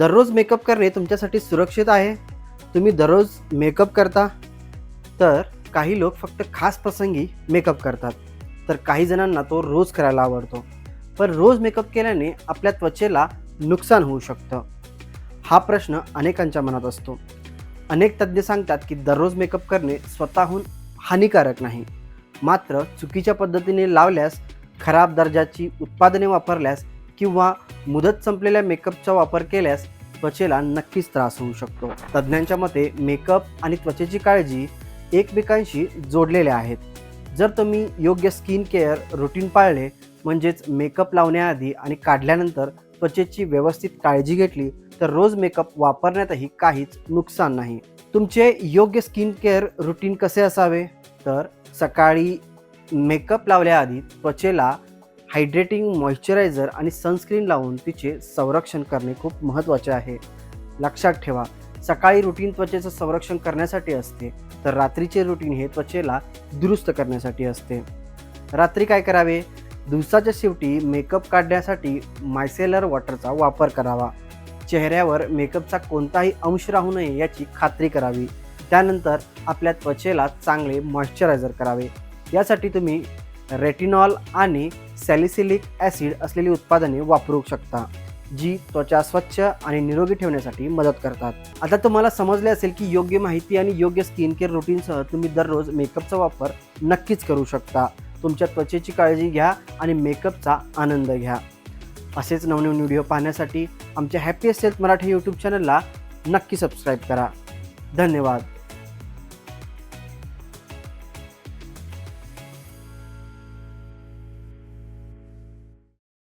दररोज मेकअप करणे तुमच्यासाठी सुरक्षित आहे. तुम्ही दररोज मेकअप करता. तर काही लोक फक्त खास प्रसंगी मेकअप करतात. तर काही जणांना तो रोज करायला आवडतो. पण रोज मेकअप केल्याने आपल्या त्वचेला नुकसान होऊ शकतं. हा प्रश्न अनेकांच्या मनात असतो. अनेक तज्ज्ञ सांगतात की दररोज मेकअप करणे स्वतःहून हानिकारक नाही. मात्र चुकीच्या पद्धतीने लावल्यास खराब दर्जाची उत्पादने वापरल्यास किंवा मुदत संपलेल्या मेकअपचा वापर केल्यास त्वचेला नक्कीच त्रास होऊ शकतो. तज्ज्ञांच्या मते मेकअप आणि त्वचेची काळजी एकमेकांशी जोडलेल्या आहेत. जर तुम्ही योग्य स्किन केअर रुटीन पाळले म्हणजेच मेकअप लावण्याआधी आणि काढल्यानंतर त्वचेची व्यवस्थित काळजी घेतली तर रोज मेकअप वापरण्यातही काहीच नुकसान नाही. तुमचे योग्य स्किन केअर रुटीन कसे असावे? तर सकाळी मेकअप लावल्याआधी त्वचेला हायड्रेटिंग मॉइश्चरायझर आणि सनस्क्रीन लावून तिचे संरक्षण करणे खूप महत्त्वाचे आहे. लक्षात ठेवा सकाळी रुटीन त्वचेचं संरक्षण करण्यासाठी असते तर रात्रीचे रुटीन हे त्वचेला दुरुस्त करण्यासाठी असते. रात्री काय करावे? दिवसाच्या शेवटी मेकअप काढण्यासाठी मायसेलर वॉटरचा वापर करावा. चेहऱ्यावर मेकअपचा कोणताही अंश राहू नये याची खात्री करावी. त्यानंतर आपल्या त्वचेला चांगले मॉइश्चरायझर करावे. यासाठी तुम्ही रेटिनॉल आणि सॅलिसिलिक ॲसिड असलेली उत्पादने वापरू शकता जी त्वचा स्वच्छ आणि निरोगी ठेवण्यासाठी मदत करतात. आता तुम्हाला समजले असेल की योग्य माहिती आणि योग्य स्किन केअर रुटीनसह तुम्ही दररोज मेकअपचा वापर नक्कीच करू शकता. तुमच्या त्वचेची काळजी घ्या आणि मेकअपचा आनंद घ्या. असेच नवनवीन व्हिडिओ पाहण्यासाठी आमच्या हॅपी हेल्थ मराठी यूट्यूब चॅनलला नक्की सबस्क्राईब करा. धन्यवाद.